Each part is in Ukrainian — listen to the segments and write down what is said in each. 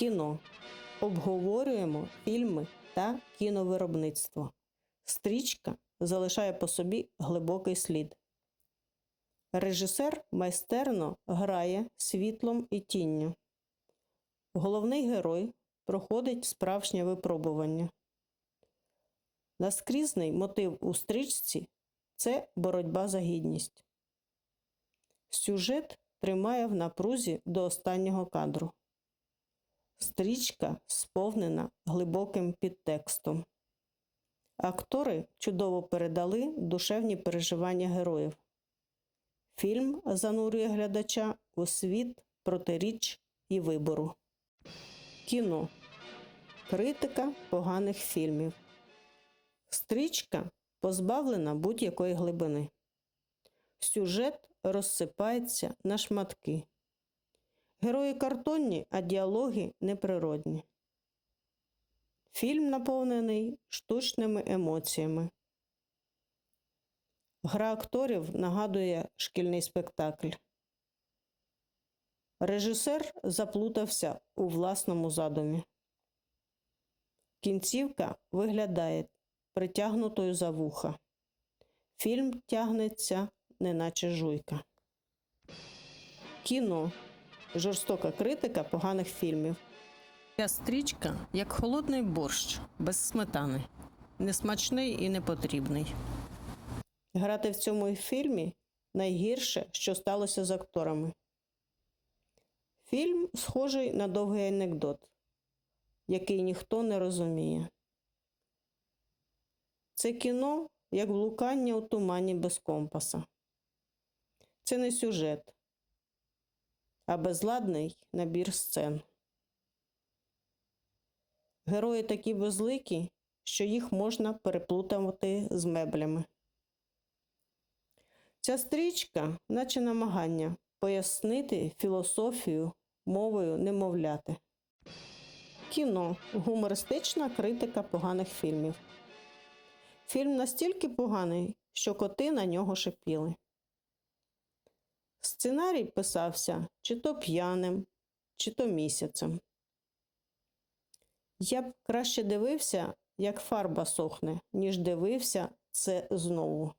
Кіно. Обговорюємо фільми та кіновиробництво. Стрічка залишає по собі глибокий слід. Режисер майстерно грає світлом і тінню. Головний герой проходить справжнє випробування. Наскрізний мотив у стрічці це боротьба за гідність. Сюжет тримає в напрузі до останнього кадру. Стрічка сповнена глибоким підтекстом. Актори чудово передали душевні переживання героїв. Фільм занурює глядача у світ протиріч і вибору. Кіно. Критика поганих фільмів. Стрічка позбавлена будь-якої глибини. Сюжет розсипається на шматки. Герої картонні, а діалоги неприродні. Фільм наповнений штучними емоціями. Гра акторів нагадує шкільний спектакль. Режисер заплутався у власному задумі. Кінцівка виглядає притягнутою за вуха. Фільм тягнеться, неначе жуйка. Кіно жорстока критика поганих фільмів. Ця стрічка як холодний борщ без сметани, несмачний і непотрібний. Грати в цьому фільмі найгірше, що сталося з акторами. Фільм схожий на довгий анекдот, який ніхто не розуміє. Це кіно як блукання у тумані без компаса. Це не сюжет, а безладний набір сцен. Герої такі безликі, що їх можна переплутати з меблями. Ця стрічка, наче намагання пояснити філософію мовою немовляти. Кіно гумористична критика поганих фільмів. Фільм настільки поганий, що коти на нього шипіли. Сценарій писався чи то п'яним, чи то місяцем. Я б краще дивився, як фарба сохне, ніж дивився це знову.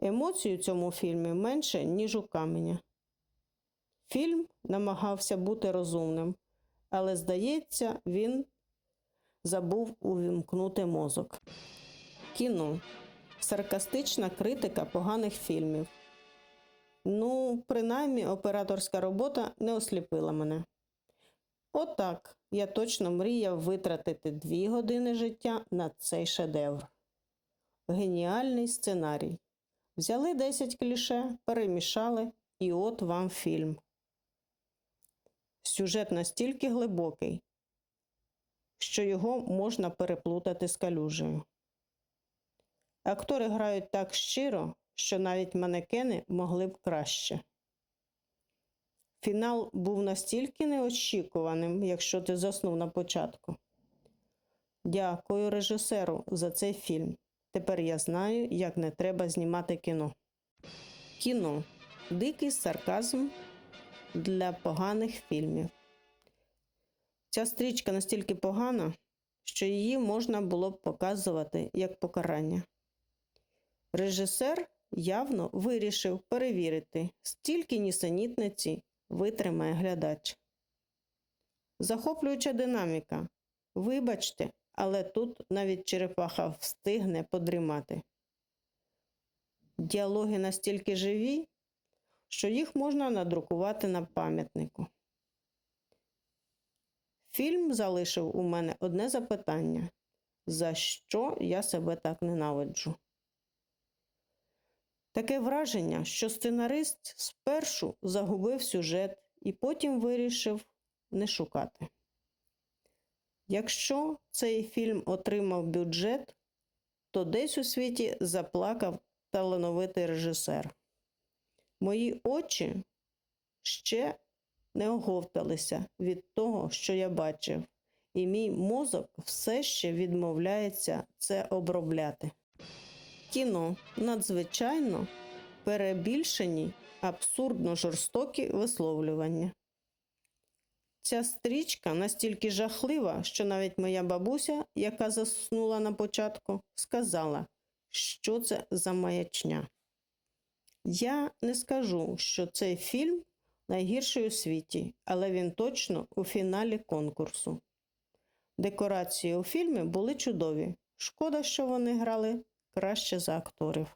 Емоцій у цьому фільмі менше, ніж у каменя. Фільм намагався бути розумним, але, здається, він забув увімкнути мозок. Кіно саркастична критика поганих фільмів. Ну, принаймні, операторська робота не осліпила мене. Отак я точно мріяв витратити дві години життя на цей шедевр. Геніальний сценарій. Взяли 10 кліше, перемішали, і от вам фільм. Сюжет настільки глибокий, що його можна переплутати з калюжею. Актори грають так щиро, що навіть манекени могли б краще. Фінал був настільки неочікуваним, якщо ти заснув на початку. Дякую режисеру за цей фільм. Тепер я знаю, як не треба знімати кіно. Кіно дикий сарказм для поганих фільмів. Ця стрічка настільки погана, що її можна було б показувати як покарання. Режисер явно вирішив перевірити, стільки нісенітниці витримає глядач. Захоплююча динаміка. Вибачте, але тут навіть черепаха встигне подрімати. Діалоги настільки живі, що їх можна надрукувати на пам'ятнику. Фільм залишив у мене одне запитання: за що я себе так ненавиджу? Таке враження, що сценарист спершу загубив сюжет і потім вирішив не шукати. Якщо цей фільм отримав бюджет, то десь у світі заплакав талановитий режисер. Мої очі ще не оговталися від того, що я бачив, і мій мозок все ще відмовляється це обробляти. Кіно надзвичайно перебільшені, абсурдно жорстокі висловлювання. Ця стрічка настільки жахлива, що навіть моя бабуся, яка заснула на початку, сказала, що це за маячня. Я не скажу, що цей фільм найгірший у світі, але він точно у фіналі конкурсу. Декорації у фільмі були чудові. Шкода, що вони грали краще за акторів.